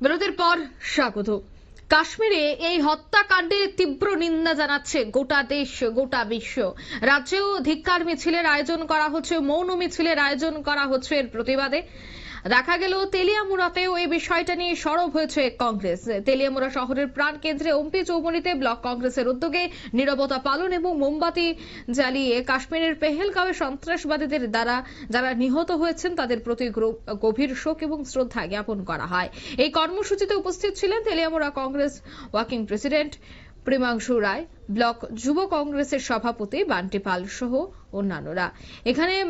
বিরতির পর স্বাগত। কাশ্মীরে এই হত্যাকাণ্ডের তীব্র নিন্দা জানাচ্ছে গোটা দেশ, গোটা বিশ্ব। রাজ্যেও ধিক্কার মিছিলের আয়োজন করা হচ্ছে, মৌন মিছিলের আয়োজন করা হচ্ছে এর প্রতিবাদে। দেখা গেল তেলিয়ামুড়াতেও এই বিষয়টা নিয়ে সরব হয়েছে কংগ্রেস। তেলিয়ামুড়া শহরের প্রাণকেন্দ্রে ওমপি চৌমুনিতে ব্লক কংগ্রেসের উদ্যোগে নীরবতা পালন এবং মোমবাতি জ্বালিয়ে কাশ্মীরের পেহেলগাঁওয়ে সন্ত্রাসবাদীদের দ্বারা যারা নিহত হয়েছেন, তাদের প্রতি গভীর শোক এবং শ্রদ্ধা জ্ঞাপন করা হয়। এই কর্মসূচিতে উপস্থিত ছিলেন Teliamura Congress working president Premanshu Roy, block যুব কংগ্রেসের সভাপতি বান্টি পাল সহ অন্যান্যরা। এখানে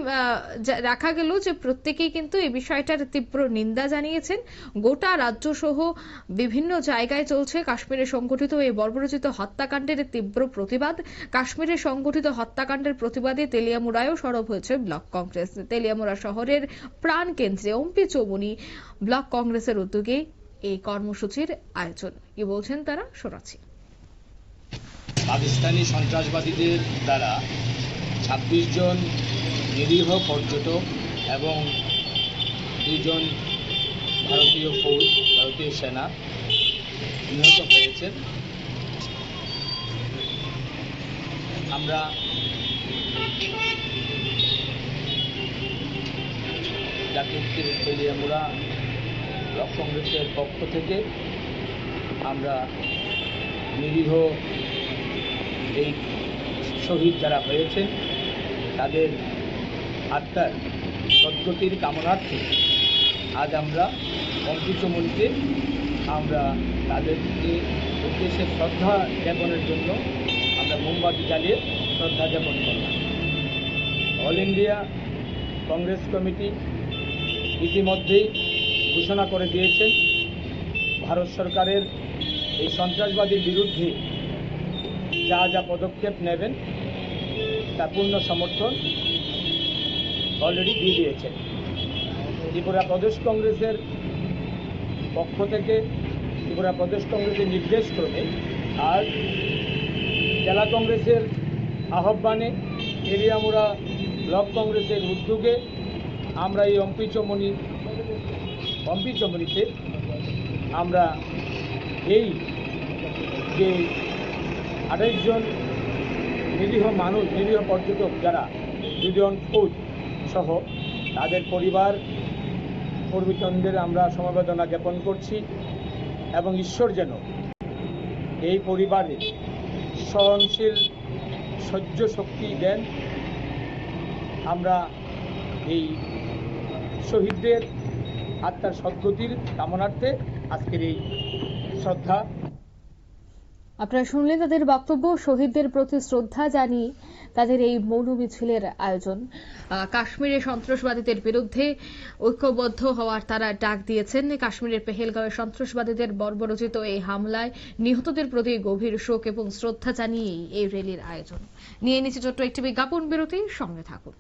যা- গেল যে প্রত্যেকেই কিন্তু এই বিষয়টার তীব্র নিন্দা জানিয়েছেন। গোটা রাজ্য সহ বিভিন্ন জায়গায় চলছে কাশ্মীরে সংগঠিত এই বর্বরচিত হত্যাকাণ্ডের তীব্র প্রতিবাদ। কাশ্মীরে সংগঠিত হত্যাকাণ্ডের প্রতিবাদে তেলিয়ামুড়ায়ও সরব হয়েছে ব্লক কংগ্রেস। তেলিয়ামুড়া শহরের প্রাণ কেন্দ্রে অম্পি চৌমুনি ব্লক কংগ্রেসের উদ্যোগে এই কর্মসূচির আয়োজন। কি বলছেন তারা? শোনাচ্ছি। পাকিস্তানি সন্ত্রাসবাদীদের দ্বারা ছাব্বিশ জন নিরীহ পর্যটক এবং দুজন ভারতীয় ফৌজ, ভারতীয় সেনা নিহত হয়েছেন। আমরা জাতীয় ব্লক কংগ্রেসের পক্ষ থেকে আমরা নিরীহ এই শহীদ যারা হয়েছেন, তাদের আত্মার সদ্গতির কামনার্থে আজ আমরা পঞ্চমণিতে আমরা তাদেরকে উদ্দেশ্যে শ্রদ্ধা জ্ঞাপনের জন্য আমরা মোমবাতি জ্বালিয়ে শ্রদ্ধা জ্ঞাপন করলাম। অল ইন্ডিয়া কংগ্রেস কমিটি ইতিমধ্যেই ঘোষণা করে দিয়েছেন ভারত সরকারের এই সন্ত্রাসবাদীর বিরুদ্ধে যা যা পদক্ষেপ নেবেন, তা পূর্ণ সমর্থন অলরেডি দিয়ে দিয়েছেন। ত্রিপুরা প্রদেশ কংগ্রেসের পক্ষ থেকে ত্রিপুরা প্রদেশ কংগ্রেসের নির্দেশ ক্রমে আর জেলা কংগ্রেসের আহ্বানে এরিয়ামুড়া ব্লক কংগ্রেসের উদ্যোগে আমরা এই অম্পিচমণি অম্পিচমণিতে আমরা এই যে আঠাইশ জন নিরীহ মানুষ, নিরীহ পর্যটক যারা দুজন ফৌজ সহ তাদের পরিবার কর্মীচন্দ্রের আমরা সমবেদনা জ্ঞাপন করছি এবং ঈশ্বর যেন এই পরিবারে সহনশীল সহ্য শক্তি দেন। আমরা এই শহীদদের আত্মার সদ্গতির কামনার্থে আজকের এই শ্রদ্ধা আপনারা শুনলেন তাদের বক্তব্য, শহীদদের প্রতি শ্রদ্ধা জানিয়ে তাদের এই মৌন মিছিলের আয়োজন কাশ্মীরে সন্ত্রাসবাদীদের বিরুদ্ধে ঐক্যবদ্ধ হওয়ার তারা ডাক দিয়েছেন। কাশ্মীরের পেহেলগাঁওয়ে সন্ত্রাসবাদীদের বর্বরচিত এই হামলায় নিহতদের প্রতি গভীর শোক এবং শ্রদ্ধা জানিয়েই এই র্যালির আয়োজন। নিয়ে নিচ্ছে ছোট্ট একটি বিজ্ঞাপন বিরতি, সঙ্গে থাকুন।